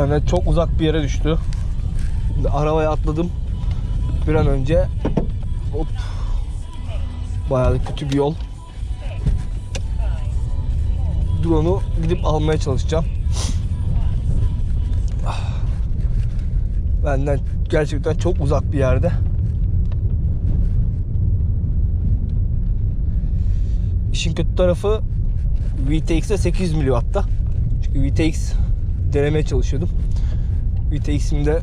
Benden çok uzak bir yere düştü. Şimdi arabaya atladım. Bir an önce hop bayağı kötü bir yol. Drone'u gidip almaya çalışacağım. Ah. Benden gerçekten çok uzak bir yerde. İşin kötü tarafı VTX'de 800 miliwatt'ta. Çünkü VTX denemeye çalışıyordum. VTX'imde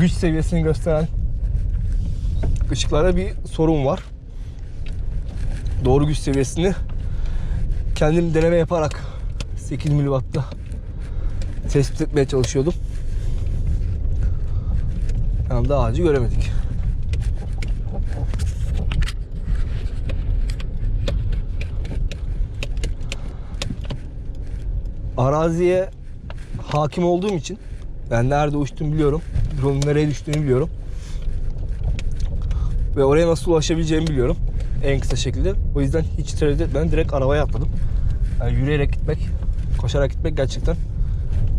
güç seviyesini gösteren ışıklarda bir sorun var. Doğru güç seviyesini kendim deneme yaparak 8 miliwatt'ta tespit etmeye çalışıyordum. Yanımda ağacı göremedik. Araziye hakim olduğum için ben nerede uçtuğumu biliyorum. Drone'un nereye düştüğünü biliyorum. Ve oraya nasıl ulaşabileceğimi biliyorum. En kısa şekilde. O yüzden hiç tereddüt etmeden direkt arabaya atladım. Yani yürüyerek gitmek, koşarak gitmek gerçekten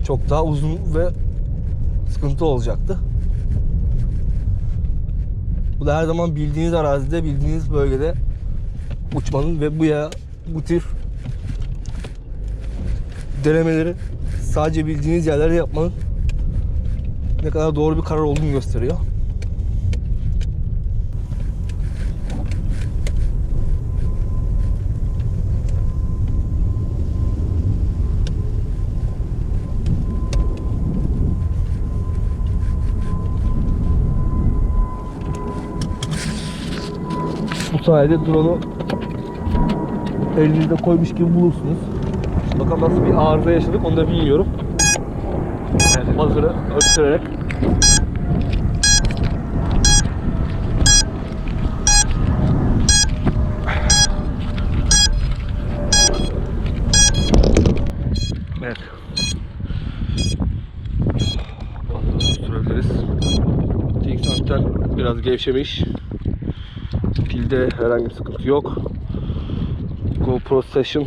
çok daha uzun ve sıkıntı olacaktı. Bu da her zaman bildiğiniz arazide, bildiğiniz bölgede uçmanın ve bu ya bu tür denemeleri sadece bildiğiniz yerlerde yapmanın ne kadar doğru bir karar olduğunu gösteriyor. Bu sayede drone'u elinizde koymuş gibi bulursunuz. Bakalım nasıl bir arıza yaşadık onu da bilmiyorum. Yani hazırı öttürerek Evet. Sürebiliriz. TX anten biraz gevşemiş. Pilde herhangi bir sıkıntı yok. GoPro Session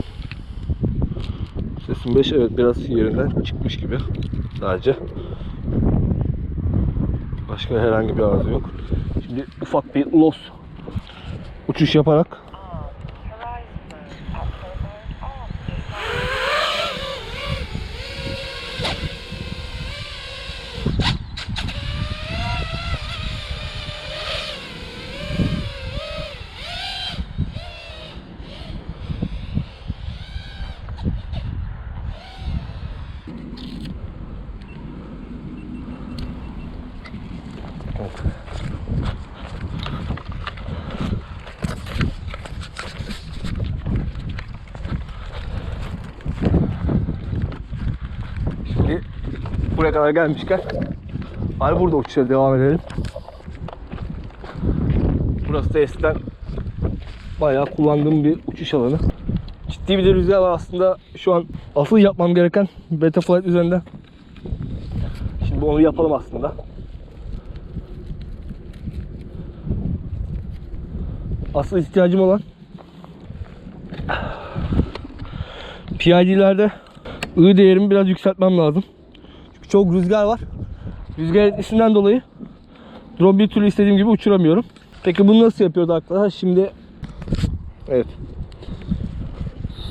Sesim 5 evet biraz yerinden çıkmış gibi sadece. Başka herhangi bir arıza yok. Şimdi ufak bir los uçuş yaparak buraya kadar gelmişken Hadi burada uçuşa devam edelim. Burası da eskiden bayağı kullandığım bir uçuş alanı. Ciddi bir de rüzgar var aslında şu an asıl yapmam gereken Betaflight üzerinde. Şimdi onu yapalım aslında. Asıl ihtiyacım olan PID'lerde I değerimi biraz yükseltmem lazım. Çok rüzgar var. Rüzgar etkisinden dolayı drone bir türlü istediğim gibi uçuramıyorum. Peki bunu nasıl yapıyordu arkadaşlar? Şimdi evet.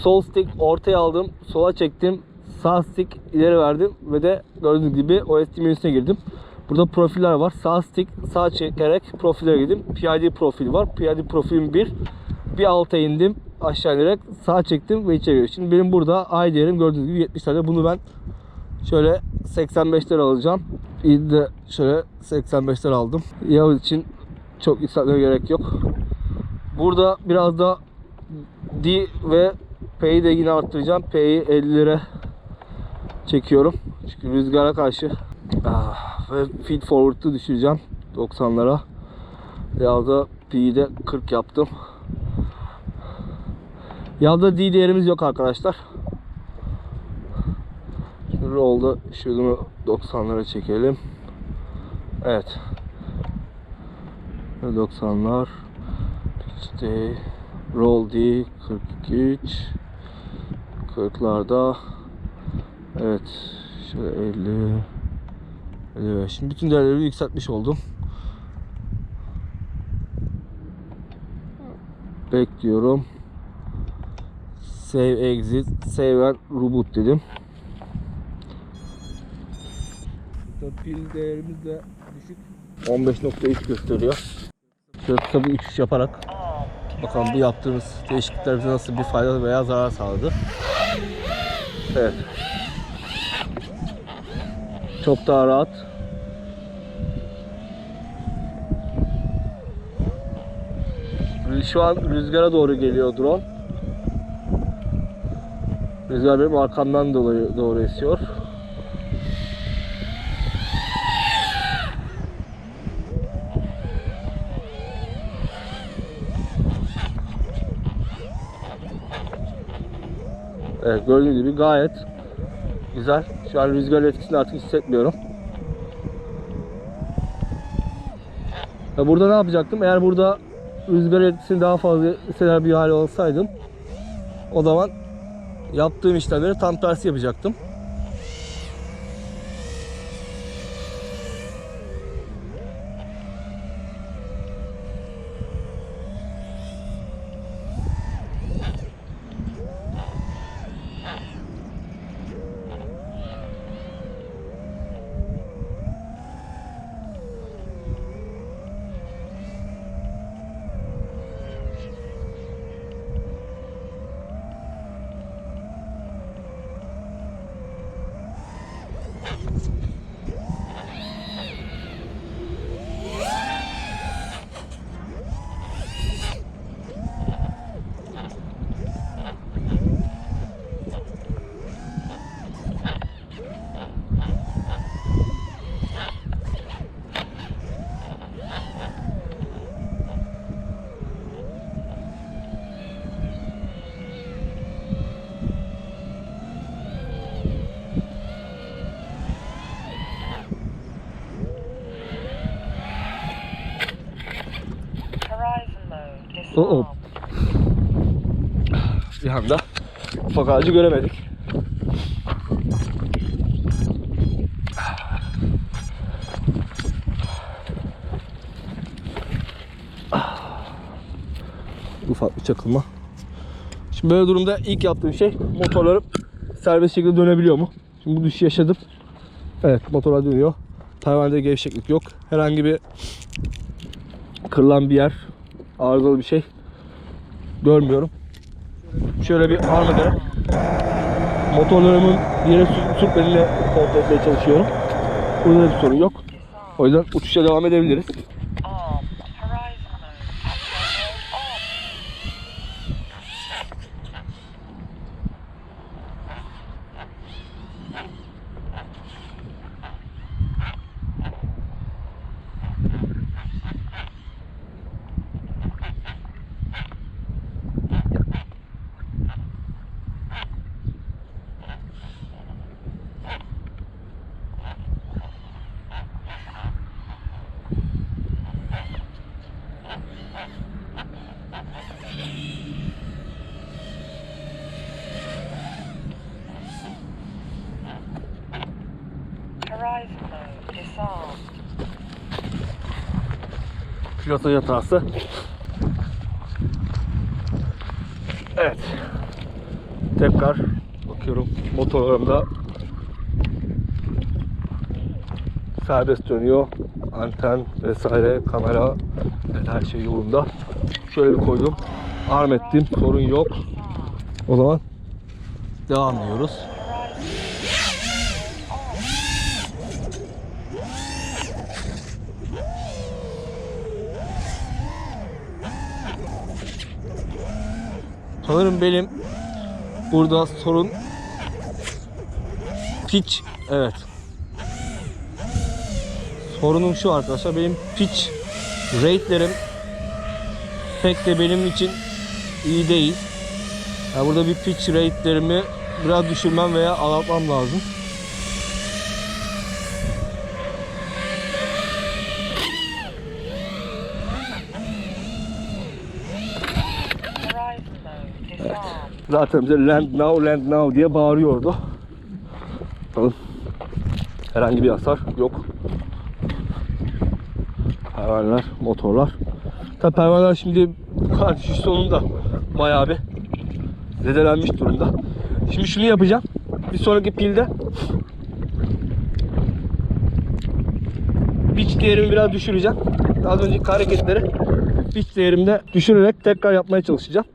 Sol stick ortaya aldım. Sola çektim. Sağ stick ileri verdim ve de gördüğünüz gibi OSD menüsüne girdim. Burada profiller var. Sağ stick sağ çekerek profillere girdim. PID profil var. PID profilim 1. Bir alta indim. Aşağı inerek sağ çektim ve içeri girdim. Şimdi benim burada I değerim gördüğünüz gibi 70'lerde. Bunu ben şöyle 85'ler alacağım. İyi de şöyle 85'ler aldım. Yağ için çok yükseltmeye gerek yok. Burada biraz da D ve P'yi de yine arttıracağım. P'yi 50'lere çekiyorum. Çünkü rüzgara karşı ah, ve feed forward'ı düşüreceğim 90'lara. Yağda P'yi de 40 yaptım. Yağda D değerimiz yok arkadaşlar. Şimdi roll'da şunu 90'lara çekelim. Evet. 90'lar. İşte roll D 43 40'larda evet. Şöyle 50 55 şimdi bütün değerleri yükseltmiş oldum. Bekliyorum. Save exit. Save and reboot dedim Burada pil değerimiz de düşük 15.3 gösteriyor şöyle kısa uçuş yaparak Bakalım bu yaptığımız değişiklikler bize nasıl bir fayda veya zarar sağladı. Evet. Çok daha rahat. Şu an rüzgara doğru geliyor drone. Rüzgar benim arkamdan dolayı doğru esiyor. Evet gördüğünüz gibi gayet güzel. Şu an rüzgar etkisini artık hissetmiyorum. Ya burada ne yapacaktım? Eğer burada rüzgar etkisini daha fazla hisseder bir hali olsaydım o zaman yaptığım işlemleri tam tersi yapacaktım. İs Oh, oh. Bir anda ufak ağacı göremedik. Ufak bir çakılma. Şimdi böyle durumda ilk yaptığım şey motorlarım serbest şekilde dönebiliyor mu? Şimdi bu düşüşü yaşadım. Evet motorlar dönüyor. Pervanede gevşeklik yok. Herhangi bir kırılan bir yer, arızalı bir şey görmüyorum. Şöyle bir arm ederek motorlarımın yere sür- sürtmediğini kontrol etmeye çalışıyorum. Burada da bir sorun yok. O yüzden uçuşa devam edebiliriz. Pilotun hatası. Evet. Tekrar bakıyorum motorlarımda serbest dönüyor. Anten vesaire, kamera her şey yolunda. Şöyle bir koydum. Arm ettim. Sorun yok. O zaman devam ediyoruz. Sanırım benim burada sorun pitch evet. Sorunum şu arkadaşlar benim pitch rate'lerim pek de benim için iyi değil. Yani burada bir pitch rate'lerimi biraz düşürmem veya azaltmam lazım. Zaten bize land now land now diye bağırıyordu. Bakalım. Herhangi bir hasar yok. Pervaneler, motorlar. Tabi pervaneler şimdi kar düşüş sonunda bayağı bir zedelenmiş durumda. Şimdi şunu yapacağım. Bir sonraki pilde pitch değerimi biraz düşüreceğim. Az önceki hareketleri pitch değerimde düşürerek tekrar yapmaya çalışacağım.